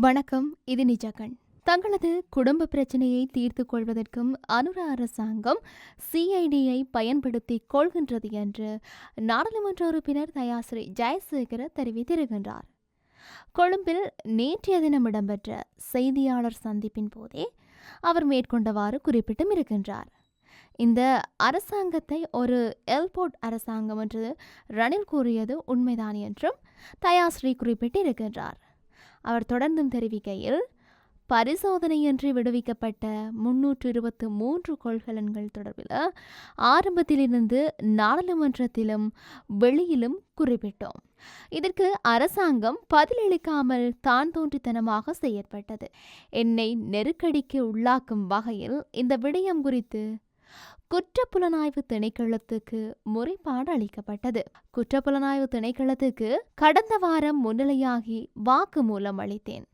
வணக்கம் இது நிஜகன். தங்களது குடும்ப பிரச்சனையை தீர்த்து கொள்வதற்கும் அனுர அரசாங்கம் சிஐடியை பயன்படுத்தி கொள்கின்றது என்று நாடாளுமன்ற உறுப்பினர் தயாஸ்ரீ ஜெயசேகர தெரிவித்திருக்கின்றார். கொழும்பில் நேற்றைய தினம் இடம்பெற்ற செய்தியாளர் சந்திப்பின் போதே அவர் மேற்கொண்டவாறு குறிப்பிட்டும் இருக்கின்றார். இந்த அரசாங்கத்தை ஒரு எல்போர்ட் அரசாங்கம் என்று ரணில் கூறியது உண்மைதான் என்றும் தயாஸ்ரீ குறிப்பிட்டு இருக்கின்றார் அவர் தொடர்ந்தும் தெரிவிக்கையில் பரிசோதனையின்றி விடுவிக்கப்பட்ட முன்னூற்று இருபத்து மூன்று கொள்கலன்கள் தொடர்பில் ஆரம்பத்திலிருந்து நாடாளுமன்றத்திலும் வெளியிலும் குறிப்பிட்டோம். இதற்கு அரசாங்கம் பதிலளிக்காமல் தான் தோன்றித்தனமாக செயற்பட்டது. என்னை நெருக்கடிக்கு உள்ளாக்கும் வகையில் இந்த விடயம் குறித்து குற்றப்புலனாய்வு திணைக்களத்துக்கு முறைப்பாடு அளிக்கப்பட்டது. குற்றப்புலனாய்வு திணைக்களத்துக்கு கடந்த வாரம் முன்னிலையாகி வாக்குமூலம் அளித்தேன்.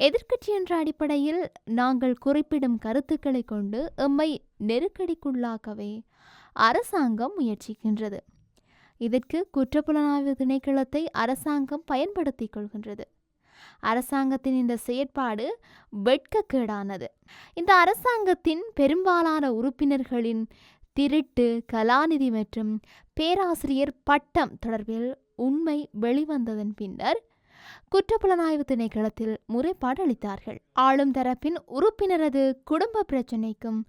எதிர்க்கட்சி என்ற அடிப்படையில் நாங்கள் குறிப்பிடும் கருத்துக்களை கொண்டு எம்மை நெருக்கடிக்குள்ளாக்கவே அரசாங்கம் முயற்சிக்கின்றது. இதற்கு குற்றப்புலனாய்வு திணைக்களத்தை அரசாங்கம் பயன்படுத்திக் கொள்கின்றது. அரசாங்கத்தின் இந்த செயற்பாடு வெட்கக்கேடானது. இந்த அரசாங்கத்தின் பெரும்பாலான உறுப்பினர்களின் திருட்டு கலாநிதி மற்றும் பேராசிரியர் பட்டம் தொடர்பில் உண்மை வெளிவந்ததன் பின்னர் குற்றப்புலனாய்வு திணைக்களத்தில் முறைப்பாடு அளித்தார்கள். ஆளும் தரப்பின் உறுப்பினரது குடும்ப பிரச்சினைக்கும்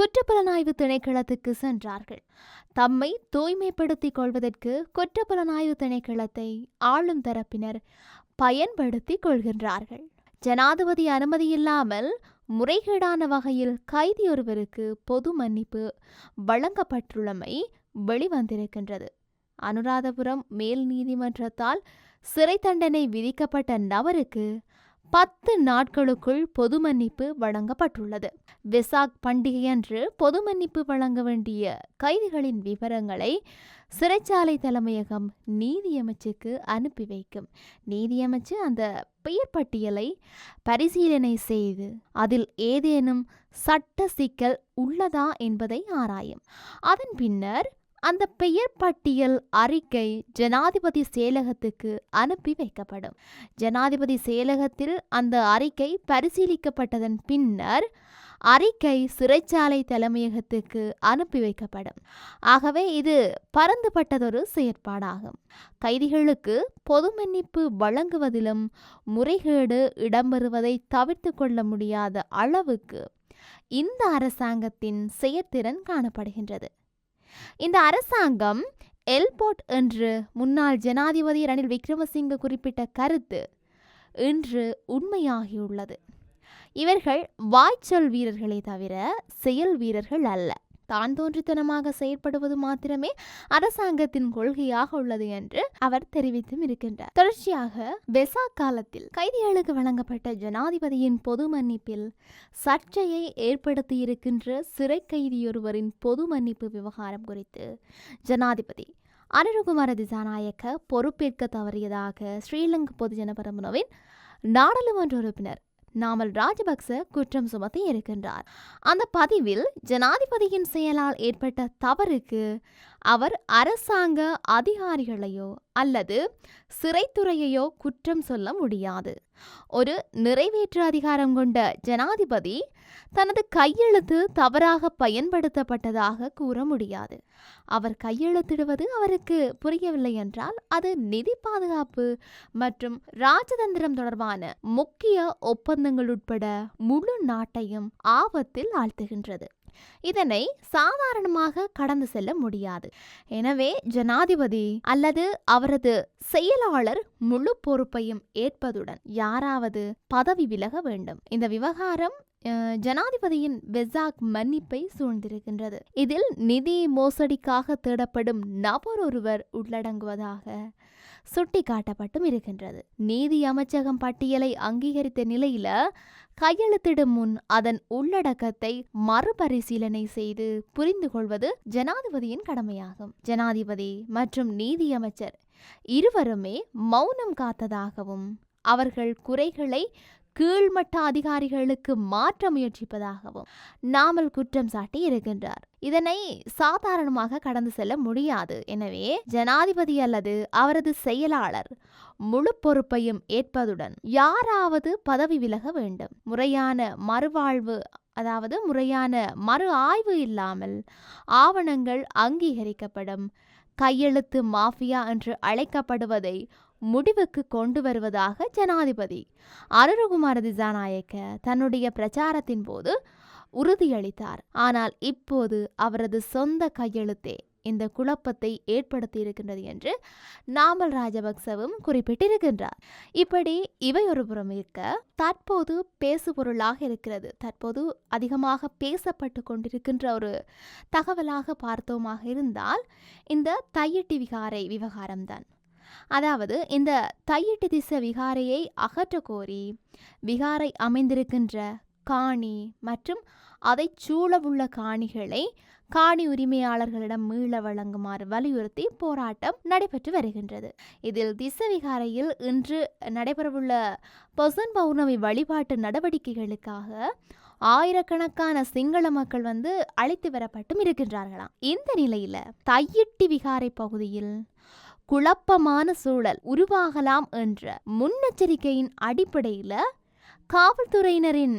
குற்றப்புலனாய்வு திணைக்களத்துக்கு சென்றார்கள். தம்மை தூய்மைப்படுத்திக் கொள்வதற்கு குற்றப்புலனாய்வு திணைக்களத்தை ஆளும் தரப்பினர் பயன்படுத்திக் கொள்கின்றார்கள். ஜனாதிபதி அனுமதியில்லாமல் முறைகேடான வகையில் கைதி ஒருவருக்கு பொது மன்னிப்பு வழங்கப்பட்டுள்ளமை வெளிவந்திருக்கின்றது. அனுராதபுரம் மேல் நீதிமன்றத்தால் சிறை தண்டனை விதிக்கப்பட்ட நபருக்கு பத்து நாட்களுக்குள் பொது மன்னிப்பு வழங்கப்பட்டுள்ளது. வெசாக் பண்டிகையன்று பொது மன்னிப்பு வழங்க வேண்டிய கைதிகளின் விவரங்களை சிறைச்சாலை தலைமையகம் நீதியமைச்சுக்கு அனுப்பி வைக்கும். நீதியமைச்சு அந்த பெயர் பட்டியலை பரிசீலனை செய்து அதில் ஏதேனும் சட்ட சிக்கல் உள்ளதா என்பதை ஆராயும். அதன் பின்னர் அந்த பெயர் பட்டியல் அறிக்கை ஜனாதிபதி செயலகத்துக்கு அனுப்பி வைக்கப்படும். ஜனாதிபதி செயலகத்தில் அந்த அறிக்கை பரிசீலிக்கப்பட்டதன் பின்னர் அறிக்கை சிறைச்சாலை தலைமையகத்துக்கு அனுப்பி வைக்கப்படும். ஆகவே இது பரந்துபட்டதொரு செயற்பாடாகும். கைதிகளுக்கு பொது மன்னிப்பு வழங்குவதிலும் முறைகேடு இடம்பெறுவதை தவிர்த்து கொள்ள முடியாத அளவுக்கு இந்த அரசாங்கத்தின் செயற்திறன் காணப்படுகின்றது. இந்த அரசாங்கம் எல்போர்ட் என்று முன்னாள் ஜனாதிபதி ரணில் விக்ரமசிங்க குறிப்பிட்ட கருத்து இன்று உண்மையாகியுள்ளது. இவர்கள் வாய்ச்சொல் வீரர்களே தவிர செயல் வீரர்கள் அல்ல. தான் தோன்றித்தனமாக செயற்படுவது மாத்திரமே அரசாங்கத்தின் கொள்கையாக உள்ளது என்று அவர் தெரிவித்தும் இருக்கின்றார். தொடர்ச்சியாக வெசா காலத்தில் கைதிகளுக்கு வழங்கப்பட்ட ஜனாதிபதியின் பொது மன்னிப்பில் சர்ச்சையை ஏற்படுத்தியிருக்கின்ற சிறை கைதியொருவரின் பொது மன்னிப்பு விவகாரம் குறித்து ஜனாதிபதி அனுருகுமார திசாநாயக்க பொறுப்பேற்க தவறியதாக ஸ்ரீலங்கா பொதுஜன பெரமுனவின் நாடாளுமன்ற உறுப்பினர் நாமல் ராஜபக்ச குற்றம் சுமத்தி இருக்கின்றார். அந்த பதிவில் ஜனாதிபதியின் செயலால் ஏற்பட்ட தவறுக்கு அவர் அரசாங்க அதிகாரிகளையோ அல்லது சிறைத்துறையையோ குற்றம் சொல்ல முடியாது. ஒரு நிறைவேற்று அதிகாரம் கொண்ட ஜனாதிபதி தனது கையெழுத்து தவறாக பயன்படுத்தப்பட்டதாக கூற முடியாது. அவர் கையெழுத்திடுவது அவருக்கு புரியவில்லை என்றால் அது நிதி பாதுகாப்பு மற்றும் ராஜதந்திரம் தொடர்பான முக்கிய ஒப்பந்தங்கள் உட்பட முழு நாட்டையும் ஆபத்தில் ஆழ்த்துகின்றது. இதனை சாதாரணமாக கடந்து செல்ல முடியாது. எனவே ஜனாதிபதி அல்லது அவரது செயலாளர் முழு பொறுப்பையும் ஏற்பதுடன் யாராவது பதவி விலக வேண்டும். இந்த விவகாரம் ஜனாதிபதியின் வெசாக் மன்னிப்பை சூழ்ந்திருக்கின்றது. இதில் நிதி மோசடிக்காக தேடப்படும் நபர் ஒருவர் உள்ளடங்குவதாக சுட்டிக்காட்டப்பட்டும் இருக்கின்றது. நீதி அமைச்சகம் பட்டியலை அங்கீகரித்த நிலையில கையெழுத்திடும் முன் அதன் உள்ளடக்கத்தை மறுபரிசீலனை செய்து புரிந்து கொள்வது ஜனாதிபதியின் கடமையாகும். ஜனாதிபதி மற்றும் நீதியமைச்சர் இருவருமே மௌனம் காத்ததாகவும் அவர்கள் குறைகளை கீழ்மட்ட அதிகாரிகளுக்கு மாற்ற முயற்சிப்பதாகவும் நாமல் குற்றம் சாட்டி இருக்கின்றார். இதனை சாதாரணமாக கடந்து செல்ல முடியாது. எனவே ஜனாதிபதி அல்லது அவரது செயலாளர் முழு பொறுப்பையும் ஏற்பதுடன் யாராவது பதவி விலக வேண்டும். முறையான மறுவாழ்வு அதாவது முறையான மறு ஆய்வு இல்லாமல் ஆவணங்கள் அங்கீகரிக்கப்படும் கையெழுத்து மாஃபியா என்று அழைக்கப்படுவதை முடிவுக்கு கொண்டு வருவதாக ஜனாதிபதி. அருணகுமார திசாநாயக்க தன்னுடைய பிரச்சாரத்தின் போது உறுதியளித்தார். ஆனால் இப்போது அவரது சொந்த கையெழுத்தே இந்த குழப்பத்தை ஏற்படுத்தி இருக்கின்றது என்று நாமல் ராஜபக்சவும் குறிப்பிட்டிருக்கின்றார். இப்படி இவை ஒரு புறம் இருக்க தற்போது பேசுபொருளாக இருக்கிறது. தற்போது அதிகமாக பேசப்பட்டு கொண்டிருக்கின்ற ஒரு தகவலாக பார்த்தோமாக இருந்தால் இந்த தையிட்டி விகாரை விவகாரம்தான். அதாவது இந்த தையிட்டு திச விகாரையை அகற்ற கோரி விகாரை அமைந்திருக்கின்ற காணி மற்றும் அதை சூழவுள்ள காணிகளை காணி உரிமையாளர்களிடம் மீள வழங்குமாறு வலியுறுத்தி போராட்டம் நடைபெற்று வருகின்றது. இதில் திசவிகாரையில் இன்று நடைபெறவுள்ள பொசன் பௌர்ணமி வழிபாட்டு நடவடிக்கைகளுக்காக ஆயிரக்கணக்கான சிங்கள மக்கள் வந்து அழைத்து வரப்பட்டும் இருக்கின்றார்களாம். இந்த நிலையில தையிட்டி விகாரை பகுதியில் குழப்பமான சூழல் உருவாகலாம் என்ற முன்னெச்சரிக்கையின் அடிப்படையில காவல்துறையினரின்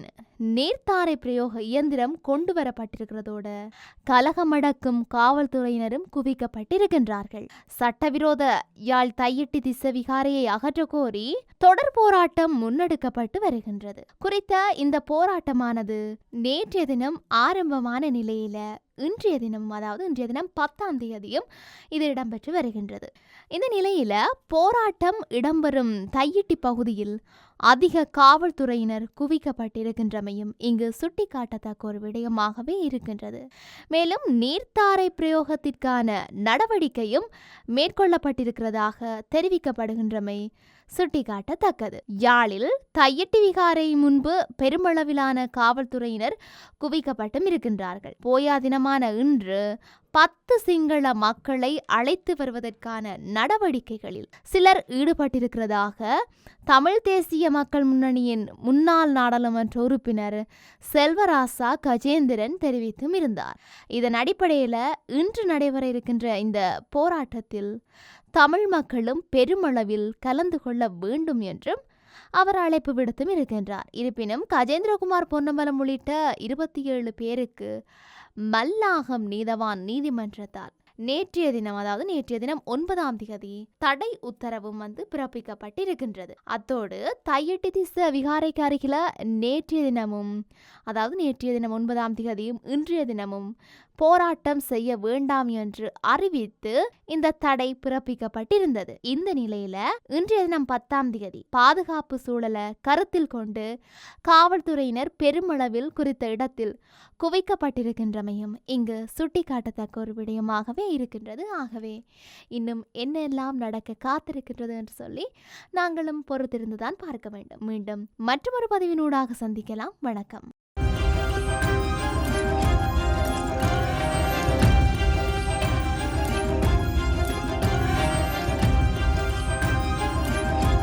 நேர்த்தாரை பிரயோக இயந்திரம் கொண்டு வரப்பட்டிருக்கிறதோடு கலகமடக்கும் காவல்துறையினரும் குவிக்கப்பட்டிருக்கின்றார்கள். சட்டவிரோத யாழ் தையிட்டி திச விகாரையை அகற்ற கோரி தொடர் போராட்டம் முன்னெடுக்கப்பட்டு வருகின்றது. குறித்த இந்த போராட்டமானது நேற்றைய தினம் ஆரம்பமான நிலையில இன்றைய தினம் அதாவது இன்றைய தினம் பத்தாம் தேதியும் இது இடம்பெற்று வருகின்றது. இந்த நிலையில் போராட்டம் இடம்பெறும் தையிட்டி பகுதியில் அதிக காவல்துறையினர் குவிக்கப்பட்டிருக்கின்றமையும் இங்கு சுட்டிக்காட்டத்தக்க ஒரு விடயமாகவே இருக்கின்றது. மேலும் நீர்த்தாரை பிரயோகத்திற்கான நடவடிக்கையும் மேற்கொள்ளப்பட்டிருக்கிறதாக தெரிவிக்கப்படுகின்றமை சுட்டிக்காட்டத்தக்கது. யாழில் தையட்டி விகாரை முன்பு பெருமளவிலான காவல்துறையினர் குவிக்கப்பட்டும் இருக்கின்றார்கள். போயா தினமான இன்று பத்து சிங்கள மக்களை அழைத்து வருவதற்கான நடவடிக்கைகளில் சிலர் ஈடுபட்டிருக்கிறதாக தமிழ் தேசிய மக்கள் முன்னணியின் முன்னாள் நாடாளுமன்ற உறுப்பினர் செல்வராசா கஜேந்திரன் தெரிவித்தும் இருந்தார். இதன் அடிப்படையில் இன்று நடைபெற இருக்கின்ற இந்த போராட்டத்தில் தமிழ் மக்களும் பெருமளவில் கலந்து கொள்ள வேண்டும் என்றும் அவர் அழைப்பு விடுத்தும் இருக்கின்றார். இருப்பினும் கஜேந்திரகுமார் பொன்னம்பலம் உள்ளிட்ட இருபத்தி ஏழு பேருக்கு மல்லாகம் நீதவான் நீதிமன்றத்தால். நேற்றைய தினம் அதாவது நேற்றைய தினம் ஒன்பதாம் தேதி தடை உத்தரவும் வந்து பிறப்பிக்கப்பட்டிருக்கின்றது. அத்தோடு தையட்டி திச விகாரைக்கு அருகில நேற்றைய தினமும் அதாவது நேற்றைய தினம் ஒன்பதாம் தேதியும் இன்றைய தினமும் போராட்டம் செய்ய வேண்டாம் என்று அறிவித்து இந்த தடை பிறப்பிக்கப்பட்டிருந்தது. இந்த நிலையில இன்றைய தினம் பத்தாம் தேதி பாதுகாப்பு சூழலை கருத்தில் கொண்டு காவல்துறையினர் பெருமளவில் குறித்த இடத்தில் குவிக்கப்பட்டிருக்கின்றமையும் இங்கு சுட்டிக்காட்டத்தக்க ஒரு விடயமாகவே இருக்கின்றது. ஆகவே இன்னும் என்னெல்லாம் நடக்க காத்திருக்கின்றது என்று சொல்லி நாங்களும் பொறுத்திருந்துதான் பார்க்க வேண்டும். மீண்டும் மற்றொரு பதிவினூடாக சந்திக்கலாம். வணக்கம்.